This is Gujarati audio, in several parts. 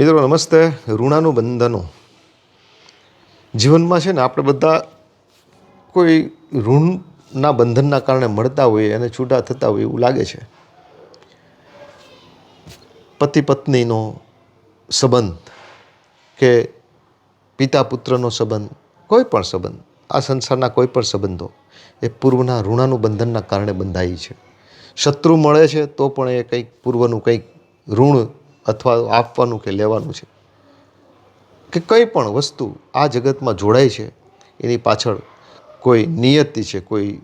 મિત્રો, નમસ્તે. ઋણાનું બંધનો જીવનમાં છે ને, આપણે બધા કોઈ ઋણના બંધનના કારણે મળતા હોઈએ અને છૂટા થતા હોય એવું લાગે છે. પતિ પત્નીનો સંબંધ કે પિતા પુત્રનો સંબંધ, કોઈ પણ સંબંધ, આ સંસારના કોઈ પણ સંબંધો, એ પૂર્વના ઋણાનું બંધનના કારણે બંધાય છે. શત્રુ મળે છે તો પણ એ કંઈક પૂર્વનું કંઈક ઋણ અથવા આપવાનું કે લેવાનું છે. કે કંઈ પણ વસ્તુ આ જગતમાં જોડાય છે, એની પાછળ કોઈ નિયતિ છે, કોઈ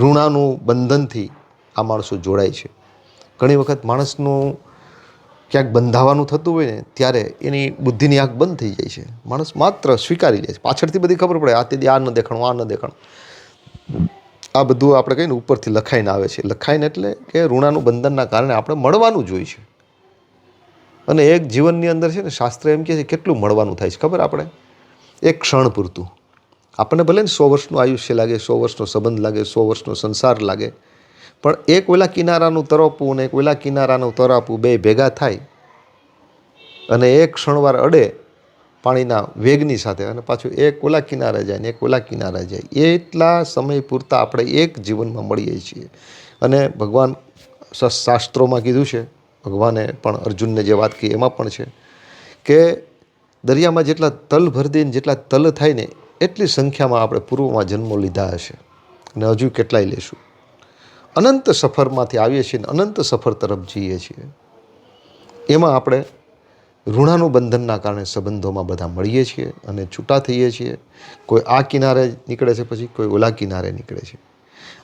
ઋણાનું બંધનથી આ માણસો જોડાય છે. ઘણી વખત માણસનું ક્યાંક બંધાવાનું થતું હોય ને, ત્યારે એની બુદ્ધિની આંખ બંધ થઈ જાય છે. માણસ માત્ર સ્વીકારી જાય છે. પાછળથી બધી ખબર પડે, આ તેથી આ ન દેખાણું, આ ન દેખાણું. આ બધું આપણે કહીને ઉપરથી લખાઈને આવે છે. લખાઈને એટલે કે ઋણાનું બંધનના કારણે આપણે મળવાનું જોઈએ છે. અને એક જીવનની અંદર છે ને શાસ્ત્ર એમ કહે છે, કેટલું મળવાનું થાય છે, ખબર આપણે? એક ક્ષણ પૂરતું. આપણને ભલે ને સો વર્ષનું આયુષ્ય લાગે, સો વર્ષનો સંબંધ લાગે, સો વર્ષનો સંસાર લાગે, પણ એક ઓલા કિનારાનું તરપવું અને એક ઓલા કિનારાનું તરાપવું બે ભેગા થાય અને એક ક્ષણવાર અડે પાણીના વેગની સાથે અને પાછું એક ઓલા કિનારે જાય ને એક ઓલા કિનારે જાય. એટલા સમય પૂરતા આપણે એક જીવનમાં મળીએ છીએ. અને ભગવાન શાસ્ત્રોમાં કીધું છે ભગવાને પણ અર્જુનને જે વાત કહી એમાં પણ છે કે દરિયામાં જેટલા તલ ભરી જેટલા તલ થાય ને એટલી સંખ્યામાં આપણે પૂર્વમાં જન્મો લીધા હશે. અને હજુ કેટલાય લેશું? અનંત સફરમાંથી આવીએ છીએ ને અનંત સફર તરફ જઈએ છીએ. એમાં આપણે ઋણાનું બંધનના કારણે સંબંધોમાં બધા મળીએ છીએ અને છૂટા થઈએ છીએ. કોઈ આ કિનારે નીકળે છે પછી, કોઈ ઓલા કિનારે નીકળે છે.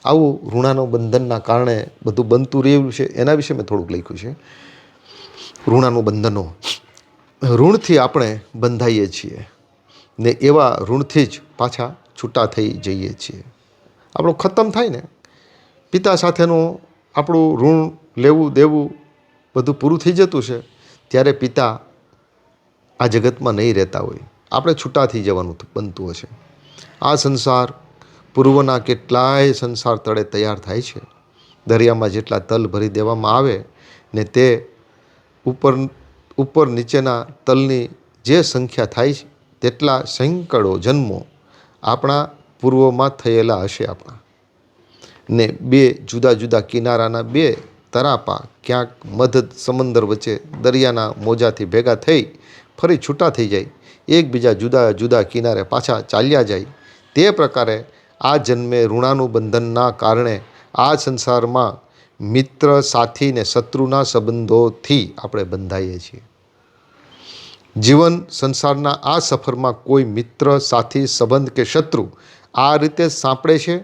આવું ઋણાનું બંધનના કારણે બધું બનતું રહ્યું છે. એના વિશે મેં થોડુંક લખ્યું છે. ઋણાનું બંધનો. ઋણથી આપણે બંધાઈએ છીએ ને એવા ઋણથી જ પાછા છૂટા થઈ જઈએ છીએ. આપણું ખતમ થાય ને. પિતા સાથેનું આપણું ઋણ લેવું દેવું બધું પૂરું થઈ જતું છે ત્યારે પિતા આ જગતમાં નહીં રહેતા હોય. આપણે છૂટા થઈ જવાનું બનતું હશે. આ સંસાર પૂર્વના કેટલાય સંસાર તળે તૈયાર થાય છે. દરિયામાં જેટલા તલ ભરી દેવામાં આવે ને તે ઉપર ઉપર નીચેના તલની જે સંખ્યા થાય છે, તેટલા સેંકડો જન્મો આપણા પૂર્વમાં થયેલા હશે આપણા. ને બે જુદા જુદા કિનારાના બે તરાપા ક્યાંક મધ સમંદર વચ્ચે દરિયાના મોજાથી ભેગા થઈ ફરી છૂટા થઈ જાય, એકબીજા જુદા જુદા કિનારે પાછા ચાલ્યા જાય, તે પ્રકારે આ જન્મે ઋણાનું બંધનના કારણે આ સંસારમાં મિત્ર, સાથી ને શત્રુના સંબંધોથી આપણે બંધાઈએ છીએ. જીવન સંસારના આ સફરમાં કોઈ મિત્ર, સાથી, સંબંધ કે શત્રુ આ રીતે સાંપડે છે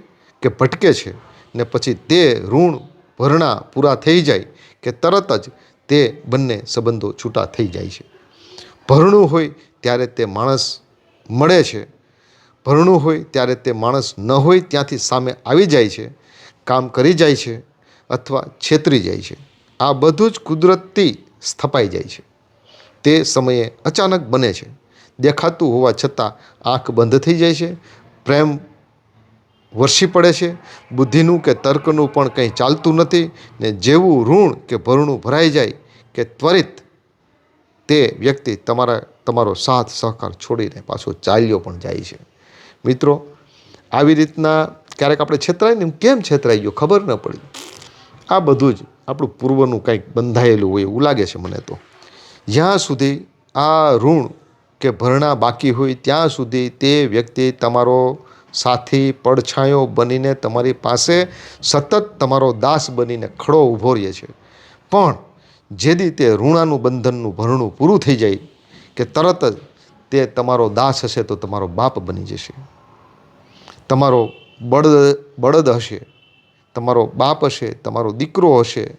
કે ભટકે છે ને પછી તે ઋણ, ભરણા પૂરા થઈ જાય કે તરત જ તે બંને સંબંધો છૂટા થઈ જાય છે. ભરણું હોય ત્યારે તે માણસ મળે છે ભરણું હોય ત્યારે તે માણસ ન હોય ત્યાંથી સામે આવી જાય છે, કામ કરી જાય છે અથવા છેતરી જાય છે. આ બધું જ કુદરતી સ્થપાઈ જાય છે. તે સમયે અચાનક બને છે. દેખાતું હોવા છતાં આંખ બંધ થઈ જાય છે. પ્રેમ વરસી પડે છે. બુદ્ધિનું કે તર્કનું પણ કંઈ ચાલતું નથી ને જેવું ઋણ કે ભરણું ભરાઈ જાય કે ત્વરિત તે વ્યક્તિ તમારા, તમારો સાથ સહકાર છોડીને પાછો ચાલ્યો પણ જાય છે. મિત્રો, આવી રીતના ક્યારેક આપણે છેતરાય ને કેમ છેતરાઈ ગયો? ખબર ન પડી. આ બધું જ આપણું પૂર્વનું કંઈક બંધાયેલું હોય એવું લાગે છે મને તો. જ્યાં સુધી આ ઋણ કે ભરણા બાકી હોય, ત્યાં સુધી તે વ્યક્તિ તમારો સાથી, પડછાયો બનીને તમારી પાસે સતત તમારો દાસ બનીને ખડો ઊભો રહે છે. પણ જેદી તે ઋણાનું બંધનનું ભરણું પૂરું થઈ જાય કે તરત જ તે તમારો દાસ હશે તો તમારો બાપ બની જશે. તમારો બળદ બળદ હશે, તમારો બાપ હશે, તમારો દીકરો હશે,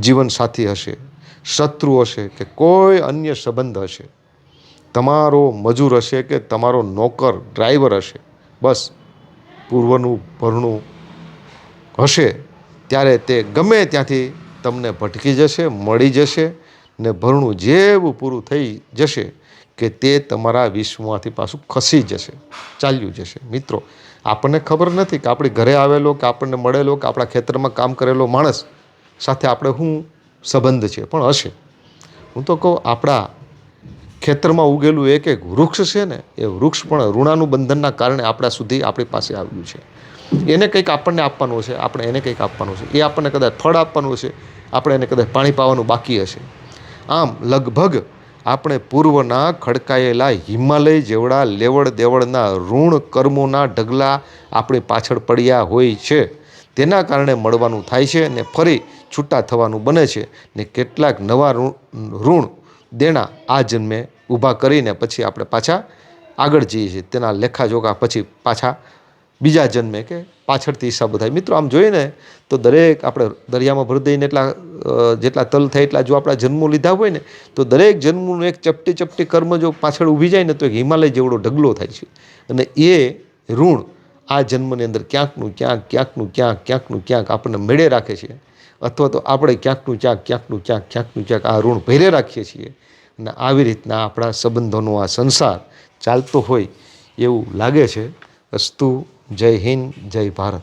જીવનસાથી હશે, શત્રુ હશે કે કોઈ અન્ય સંબંધ હશે. તમારો મજૂર હશે કે તમારો નોકર, ડ્રાઈવર હશે. બસ, પૂર્વનું ભરણું હશે. ત્યારે તે ગમે ત્યાંથી તમને ભટકી જશે, મળી જશે ને ભરણું જેવું પૂરું થઈ જશે. કે તે તમારા વિશ્વમાંથી પાછું ખસી જશે, ચાલ્યું જશે. મિત્રો, આપણને ખબર નથી કે આપણી ઘરે આવેલો, કે આપણને મળેલો, કે આપણા ખેતરમાં કામ કરેલો માણસ સાથે આપણે શું સંબંધ છે? પણ હશે. હું તો કહું, આપણા ખેતરમાં ઉગેલું એક એક વૃક્ષ છે ને, એ વૃક્ષ પણ ઋણાનું બંધનના કારણે આપણા સુધી આપણી પાસે આવ્યું છે. એને કંઈક આપણને આપવાનું છે આપણે એને કંઈક આપવાનું છે એ આપણને કદાચ ફળ આપવાનું છે આપણે એને કદાચ પાણી પાવાનું બાકી હશે. આમ લગભગ આપણે પૂર્વના ખડકાયેલા હિમાલય જેવડા લેવડ દેવડના ઋણ કર્મોના ઢગલા આપણી પાછળ પડ્યા હોય છે. તેના કારણે મળવાનું થાય છે અને ફરી છૂટા થવાનું બને છે ને કેટલાક નવા ઋણ દેણા આ જન્મે ઊભા કરીને પછી આપણે પાછા આગળ જઈએ છીએ. તેના લેખાજોખા પછી પાછા બીજા જન્મે કે પાછળથી હિસાબો થાય મિત્રો, આમ જોઈએ તો દરેક આપણે દરિયામાં ભરી દઈને એટલા જેટલા તલ થાય એટલા જો આપણા જન્મો લીધા હોય ને, તો દરેક જન્મનું એક ચપટી ચપટી કર્મ જો પાછળ ઊભી જાય ને, તો એક હિમાલય જેવડો ઢગલો થાય છે. અને એ ઋણ આ જન્મની અંદર ક્યાંકનું ક્યાંક ક્યાંકનું ક્યાંક ક્યાંકનું ક્યાંક આપણને મેળે રાખે છે. અથવા તો આપણે ક્યાંકનું ક્યાંક ક્યાંકનું ક્યાંક ક્યાંકનું ક્યાંક આ ઋણ ભેરે રાખીએ છીએ. અને આવી રીતના આપણા સંબંધોનો આ સંસાર ચાલતો હોય એવું લાગે છે. અસ્તુ જય હિન્દ જય ભારત.